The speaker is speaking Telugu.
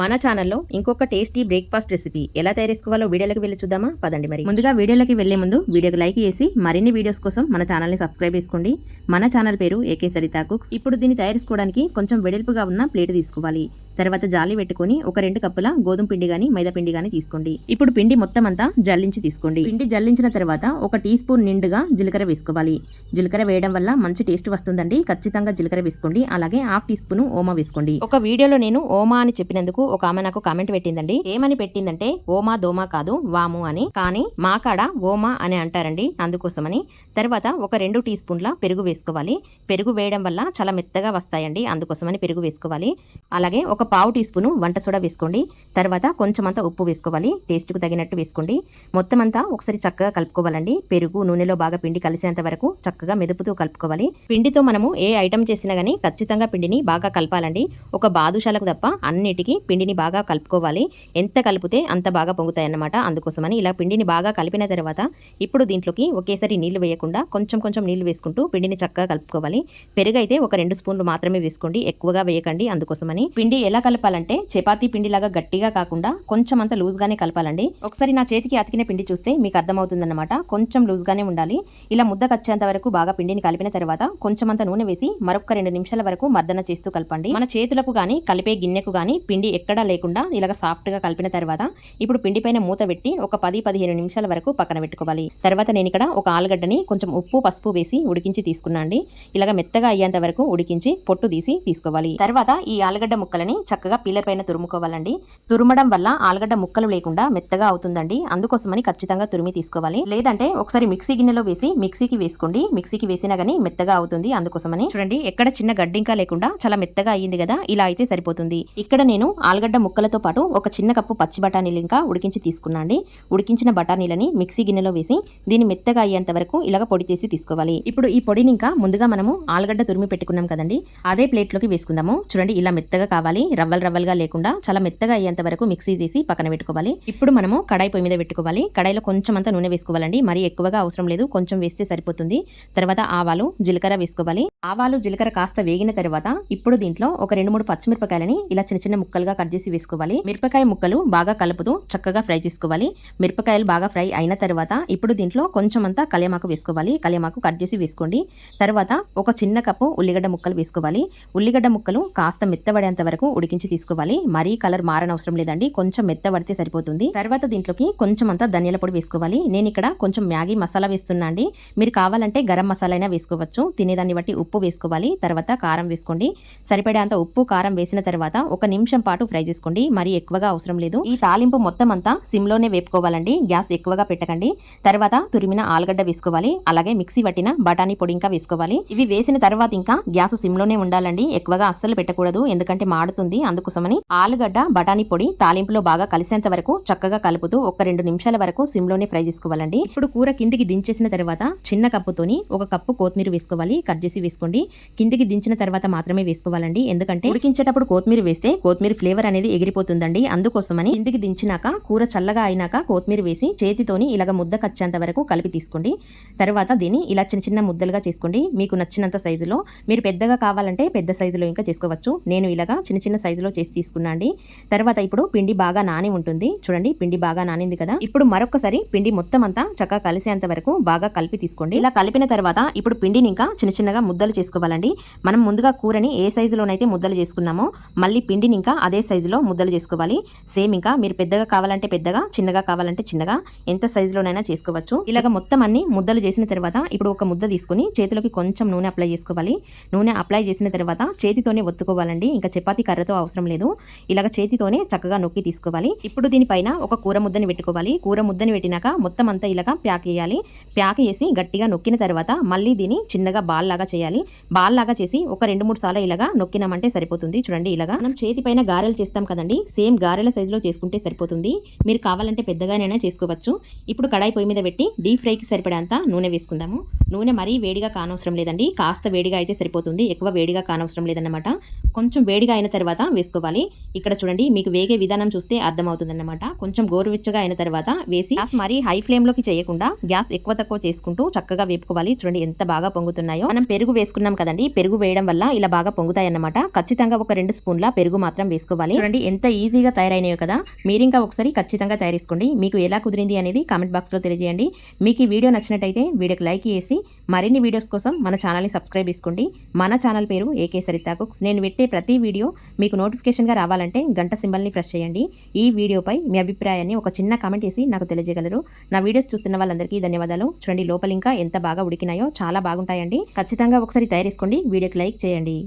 మన ఛానల్లో ఇంకొక టేస్టీ బ్రేక్ఫాస్ట్ రెసిపీ ఎలా తయారు చేసుకోవాలో వీడియోలోకి వెళ్ళి చూద్దామా? పదండి మరి. ముందుగా వీడియోలోకి వెళ్ళే ముందు వీడియోకి లైక్ చేసి మరిన్ని వీడియోస్ కోసం మన ఛానల్ని సబ్స్క్రైబ్ చేసుకోండి. మన ఛానల్ పేరు ఏకే సరితా కుక్స్. ఇప్పుడు దీన్ని తయారు చేసుకోవడానికి కొంచెం వెడల్పుగా ఉన్న ప్లేట్ తీసుకోవాలి. తర్వాత జాలి పెట్టుకొని ఒక రెండు కప్పుల గోధుమ పిండి గాని మైదా పిండి గాని తీసుకోండి. ఇప్పుడు పిండి మొత్తం అంతా జల్లించి తీసుకోండి. పిండి జల్లించిన తర్వాత ఒక టీ స్పూన్ నిండుగా జీలకర్ర వేసుకోవాలి. జీలకర్ర వేయడం వల్ల మంచి టేస్ట్ వస్తుందండి. ఖచ్చితంగా జీలకర్ర వేసుకోండి. అలాగే హాఫ్ టీ స్పూన్ ఓమా వేసుకోండి. ఒక వీడియోలో నేను ఓమా అని చెప్పినందుకు ఒక ఆమె నాకు కామెంట్ పెట్టిందండి. ఏమని పెట్టిందంటే ఓమా దోమా కాదు వాము అని. కానీ మా కాడ ఓమా అని అంటారండి. అందుకోసమని. తర్వాత ఒక రెండు టీ స్పూన్ల పెరుగు వేసుకోవాలి. పెరుగు వేయడం వల్ల చాలా మెత్తగా వస్తాయండి. అందుకోసమని పెరుగు వేసుకోవాలి. అలాగే ఒక ఒక పావు టీ స్పూను వంట సోడా వేసుకోండి. తర్వాత కొంచెం అంతా ఉప్పు వేసుకోవాలి. టేస్ట్కు తగినట్టు వేసుకోండి. మొత్తం అంతా ఒకసారి చక్కగా కలుపుకోవాలండి. పెరుగు నూనెలో బాగా పిండి కలిసేంత వరకు చక్కగా మెదుపుతూ కలుపుకోవాలి. పిండితో మనము ఏ ఐటమ్ చేసినా కానీ ఖచ్చితంగా పిండిని బాగా కలపాలండి. ఒక బాదుషాలకు తప్ప అన్నిటికీ పిండిని బాగా కలుపుకోవాలి. ఎంత కలిపితే అంత బాగా పొంగుతాయన్నమాట. అందుకోసమని ఇలా పిండిని బాగా కలిపిన తర్వాత ఇప్పుడు దీంట్లోకి ఒకేసారి నీళ్ళు వేయకుండా కొంచెం కొంచెం నీళ్ళు వేసుకుంటూ పిండిని చక్కగా కలుపుకోవాలి. పెరుగు అయితే ఒక రెండు స్పూన్లు మాత్రమే వేసుకోండి. ఎక్కువగా వేయకండి. అందుకోసమని పిండి ఎలా కలపాలంటే చపాతీ పిండిలాగా గట్టిగా కాకుండా కొంచెం అంత లూజ్గానే కలపాలండి. ఒకసారి నా చేతికి అతికిన పిండి చూస్తే మీకు అర్థమవుతుందన్నమాట. కొంచెం లూజ్గానే ఉండాలి. ఇలా ముద్ద కచ్చేంత వరకు బాగా పిండిని కలిపిన తర్వాత కొంచెం అంత నూనె వేసి మరొక రెండు నిమిషాల వరకు మర్దన చేస్తూ కలపండి. మన చేతులకు కానీ కలిపే గిన్నెకు కానీ పిండి ఎక్కడా లేకుండా ఇలాగ సాఫ్ట్గా కలిపిన తర్వాత ఇప్పుడు పిండి పైన మూత పెట్టి ఒక పది పదిహేను నిమిషాల వరకు పక్కన పెట్టుకోవాలి. తర్వాత నేను ఇక్కడ ఒక ఆలుగడ్డని కొంచెం ఉప్పు పసుపు వేసి ఉడికించి తీసుకున్నాండి. ఇలాగ మెత్తగా అయ్యేంత వరకు ఉడికించి పొట్టు తీసి తీసుకోవాలి. తర్వాత ఈ ఆలుగడ్డ ముక్కలని చక్కగా పీలర్ పైన తురుముకోవాలండి. తురుమడం వల్ల ఆలుగడ్డ ముక్కలు లేకుండా మెత్తగా అవుతుందండి. అందుకోసమని ఖచ్చితంగా తురిమి తీసుకోవాలి. లేదంటే ఒకసారి మిక్సీ గిన్నెలో వేసి మిక్సీకి వేసుకోండి. మిక్సీకి వేసినా గానీ మెత్తగా అవుతుంది. అందుకోసమని చూడండి ఎక్కడ చిన్న గడ్డింకా లేకుండా చాలా మెత్తగా అయ్యింది కదా ఇలా అయితే సరిపోతుంది. ఇక్కడ నేను ఆలుగడ్డ ముక్కలతో పాటు ఒక చిన్న కప్పు పచ్చి బఠానీలు ఇంకా ఉడికించి తీసుకున్నాండి ఉడికించిన బఠానీలని మిక్సీ గిన్నెలో వేసి దీన్ని మెత్తగా అయ్యేంత వరకు ఇలాగ పొడి చేసి తీసుకోవాలి. ఇప్పుడు ఈ పొడిని ఇంకా ముందుగా మనము ఆలుగడ్డ తురిమి పెట్టుకున్నాం కదండి అదే ప్లేట్లోకి వేసుకుందాము. చూడండి ఇలా మెత్తగా కావాలి. రవ్వలు రవ్వలుగా లేకుండా చాలా మెత్తగా అయ్యేంత వరకు మిక్సీ తీసి పక్కన పెట్టుకోవాలి. ఇప్పుడు మనము కడాయి పొయ్యి మీద పెట్టుకోవాలి. కడాయిలో కొంచెం అంతా నూనె వేసుకోవాలండి. మరీ ఎక్కువగా అవసరం లేదు. కొంచెం వేస్తే సరిపోతుంది. తర్వాత ఆవాలు జీలకర్ర వేసుకోవాలి. ఆవాలు జీలకర్ర కాస్త వేగిన తర్వాత ఇప్పుడు దీంట్లో ఒక రెండు మూడు పచ్చిమిరపకాయలని ఇలా చిన్న చిన్న ముక్కలుగా కట్ చేసి వేసుకోవాలి. మిరపకాయ ముక్కలు బాగా కలుపుతూ చక్కగా ఫ్రై చేసుకోవాలి. మిరపకాయలు బాగా ఫ్రై అయిన తర్వాత ఇప్పుడు దీంట్లో కొంచెం అంతా కలియమాకు వేసుకోవాలి. కలియమాకు కట్ చేసి వేసుకోండి. తర్వాత ఒక చిన్న కప్పు ఉల్లిగడ్డ ముక్కలు వేసుకోవాలి. ఉల్లిగడ్డ ముక్కలు కాస్త మెత్తబడేంత వరకు ఉడికించి తీసుకోవాలి. మరీ కలర్ మారనవసరం లేదండి. కొంచెం మెత్తబడితే సరిపోతుంది. తర్వాత దీంట్లోకి కొంచెం అంతా ధనియాల పొడి వేసుకోవాలి. నేను ఇక్కడ కొంచెం మ్యాగీ మసాలా వేస్తున్నా అండి. మీరు కావాలంటే గరం మసాలా అయినా వేసుకోవచ్చు. తినేదాన్ని బట్టి ఉప్పు వేసుకోవాలి. తర్వాత కారం వేసుకోండి. సరిపడేంత ఉప్పు కారం వేసిన తర్వాత ఒక నిమిషం పాటు ఫ్రై చేసుకోండి. మరీ ఎక్కువగా అవసరం లేదు. ఈ తాలింపు మొత్తం అంతా సిమ్లోనే వేపుకోవాలండి. గ్యాస్ ఎక్కువగా పెట్టకండి. తర్వాత తురిమిన ఆలుగడ్డ వేసుకోవాలి. అలాగే మిక్సీ పట్టిన బఠానీ పొడి ఇంకా వేసుకోవాలి. ఇవి వేసిన తర్వాత ఇంకా గ్యాస్ సిమ్లోనే ఉండాలండి. ఎక్కువగా అస్సలు పెట్టకూడదు. ఎందుకంటే మాడుతుంది. అందుకోసమని ఆలుగడ్డ బఠానీ పొడి తాలింపులో బాగా కలిసేంత వరకు చక్కగా కలుపుతూ ఒక రెండు నిమిషాల వరకు సిమ్లోనే ఫ్రై చేసుకోవాలండి. ఇప్పుడు కూర కిందికి దించేసిన తర్వాత చిన్న కప్పుతోని ఒక కప్పు కొత్తిమీర వేసుకోవాలి. కట్ చేసి వేసుకోండి. కిందికి దించిన తర్వాత మాత్రమే వేసుకోవాలండి. ఎందుకంటే ఉడికించేటప్పుడు కొత్తిమీర వేస్తే కొత్తిమీర ఫ్లేవర్ అనేది ఎగిరిపోతుందండి. అందుకోసమని కిందికి దించినాక కూర చల్లగా అయినాక కొత్తిమీర వేసి చేతితోని ఇలాగ ముద్ద కచ్చేంత వరకు కలిపి తీసుకోండి. తర్వాత దీన్ని ఇలా చిన్న చిన్న ముద్దలుగా చేసుకోండి. మీకు నచ్చినంత సైజులో. మీరు పెద్దగా కావాలంటే పెద్ద సైజులో ఇంకా చేసుకోవచ్చు. నేను ఇలాగా చిన్న చిన్న సైజులో చేసి తీసుకున్నా అండి. తర్వాత ఇప్పుడు పిండి బాగా నాని ఉంటుంది. చూడండి పిండి బాగా నానింది కదా. ఇప్పుడు మరొకసారి పిండి మొత్తం అంతా చక్కగా కలిసేంత వరకు బాగా కలిపి తీసుకోండి. ఇలా కలిపిన తర్వాత ఇప్పుడు పిండిని ఇంకా చిన్న చిన్నగా ముద్దలు చేసుకోవాలండి. మనం ముందుగా కూరని ఏ సైజులోనైతే ముద్దలు చేసుకున్నామో మళ్ళీ పిండిని ఇంకా అదే సైజులో ముద్దలు చేసుకోవాలి. సేమ్ ఇంకా మీరు పెద్దగా కావాలంటే పెద్దగా చిన్నగా కావాలంటే చిన్నగా ఎంత సైజులోనైనా చేసుకోవచ్చు. ఇలాగ మొత్తం అన్ని ముద్దలు చేసిన తర్వాత ఇప్పుడు ఒక ముద్ద తీసుకొని చేతిలోకి కొంచెం నూనె అప్లై చేసుకోవాలి. నూనె అప్లై చేసిన తర్వాత చేతితోనే ఒత్తుకోవాలండి. ఇంకా చపాతీ కర్రతో అవసరం లేదు. ఇలాగ చేతితోనే చక్కగా నొక్కి తీసుకోవాలి. ఇప్పుడు దీనిపైన ఒక కూర ముద్దని పెట్టుకోవాలి. కూర ముద్దని పెట్టినాక మొత్తం అంతా ఇలాగా ప్యాక్ చేయాలి. ప్యాక్ చేసి గట్టిగా నొక్కిన తర్వాత మళ్ళీ దీన్ని చిన్నగా బాల్ లాగా చేయాలి. బాల్ లాగా చేసి ఒక రెండు మూడు సార్లు ఇలాగా నొక్కినామంటే సరిపోతుంది. చూడండి ఇలాగా. మనం చేతి పైన గారెలు చేస్తాం కదండి. సేమ్ గారెల సైజులో చేసుకుంటే సరిపోతుంది. మీరు కావాలంటే పెద్దగానైనా చేసుకోవచ్చు. ఇప్పుడు కడాయి పొయ్యి మీద పెట్టి డీప్ ఫ్రైకి సరిపడేంత నూనె వేసుకుందాము. నూనె మరీ వేడిగా కానవసరం లేదండి. కాస్త వేడిగా అయితే సరిపోతుంది. ఎక్కువ వేడిగా కానవసరం లేదన్నమాట. కొంచెం వేడిగా అయిన తర్వాత వేసుకోవాలి. ఇక్కడ చూడండి మీకు వేగే విధానం చూస్తే అర్థమవుతుందన్నమాట. కొంచెం గోరువెచ్చగా అయిన తర్వాత వేసి గ్యాస్ మరీ హై ఫ్లేమ్లోకి చేయకుండా గ్యాస్ ఎక్కువ తక్కువ చేసుకుంటూ చక్కగా వేపుకోవాలి. చూడండి ఎంత బాగా పొంగుతున్నాయో. మనం పెరుగు వేసుకున్నాం కదండి. పెరుగు వేయడం వల్ల ఇలా బాగా పొంగుతాయి అన్నమాట ఖచ్చితంగా ఒక రెండు స్పూన్ల పెరుగు మాత్రం వేసుకోవాలి. చూడండి ఎంత ఈజీగా తయారైనాయో కదా. మీరు ఇంకా ఒకసారి ఖచ్చితంగా తయారేసుకోండి మీకు ఎలా కుదిరింది అనేది కామెంట్ బాక్స్లో తెలియజేయండి. మీకు ఈ వీడియో నచ్చినట్టయితే వీడియోకి లైక్ చేసి మరిన్ని వీడియోస్ కోసం మన ఛానల్ని సబ్స్క్రైబ్ చేసుకోండి. మన ఛానల్ పేరు ఏకే సరితా కుక్స్. నేను పెట్టే ప్రతి వీడియో మీకు నోటిఫికేషన్గా రావాలంటే గంట సింబల్ని ప్రెస్ చేయండి. ఈ వీడియోపై మీ అభిప్రాయాన్ని ఒక చిన్న కామెంట్ చేసి నాకు తెలియజేయగలరు. నా వీడియోస్ చూస్తున్న వాళ్ళందరికీ ధన్యవాదాలు. చూడండి లోపల ఇంకా ఎంత బాగా ఉడికినాయో చాలా బాగుంటాయండి. ఖచ్చితంగా ఒకసారి తయారేసుకోండి వీడియోకి లైక్ చేయండి.